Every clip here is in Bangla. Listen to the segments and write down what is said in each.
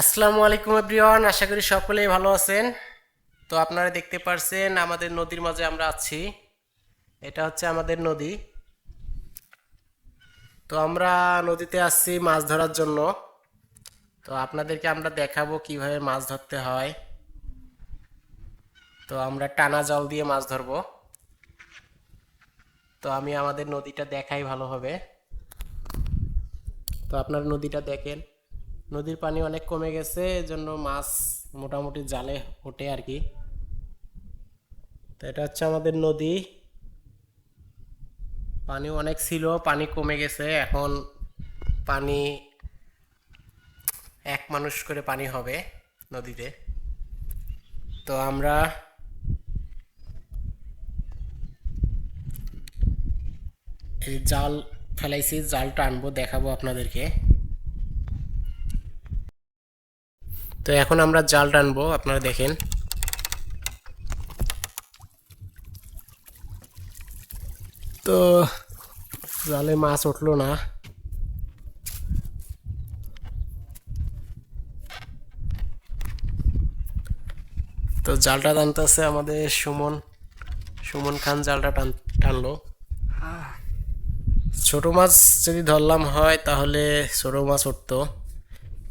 আসসালামু আলাইকুম এভরিওয়ান, আশা করি সকলেই ভালো আছেন। তো আপনারা দেখতে পারছেন আমাদের নদীর মাঝে আমরা আছি। এটা হচ্ছে আমাদের নদী। তো আমরা নদীতে আসছি মাছ ধরার জন্য। তো আপনাদেরকে আমরা দেখাবো কীভাবে মাছ ধরতে হয়। তো আমরা টানা জাল দিয়ে মাছ ধরবো। তো আমি আমাদের নদীটা দেখাই ভালো হবে তো আপনারা নদীটা দেখেন। নদীর পানি অনেক কমে গেছে, এজন্য মাছ মোটামুটি জালে ওঠে আর কি। তো এটা হচ্ছে আমাদের নদী। পানি অনেক ছিল, পানি কমে গেছে, এখন পানি এক মানুষ করে পানি হবে নদীতে। তো আমরা এই জাল ফেলাইছি জাল আনব, দেখাবো আপনাদেরকে। তো এখন আমরা জাল টানবো আপনারা দেখেন। তো জালে মাছ উঠল না। তো জালটা টানতেছে আমাদের সুমন। সুমন খান জালটা টান টানলো। ছোট মাছ যদি ধরলাম হয় তাহলে ছোট মাছ উঠতো।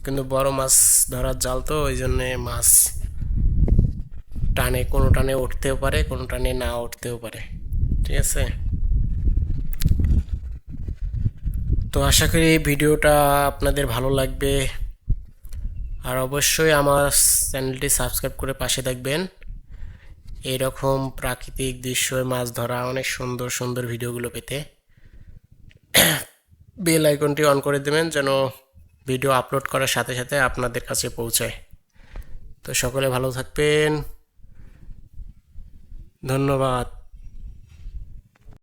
কিন্তু বড় মাছ ধরার জাল তো, ওই জন্যে মাছ টানে, কোনো টানে উঠতেও পারে, কোনো টানে না উঠতেও পারে। ঠিক আছে? তো আশা করি ভিডিওটা আপনাদের ভালো লাগবে। আর অবশ্যই আমার চ্যানেলটি সাবস্ক্রাইব করে পাশে থাকবেন। এইরকম প্রাকৃতিক দৃশ্য মাছ ধরা, অনেক সুন্দর সুন্দর ভিডিওগুলো পেতে। বেল আইকনটি অন করে দেবেন যেন ভিডিও আপলোড করার সাথে সাথে আপনাদের কাছে পৌঁছায়। তো সকলে ভালো থাকবেন। ধন্যবাদ।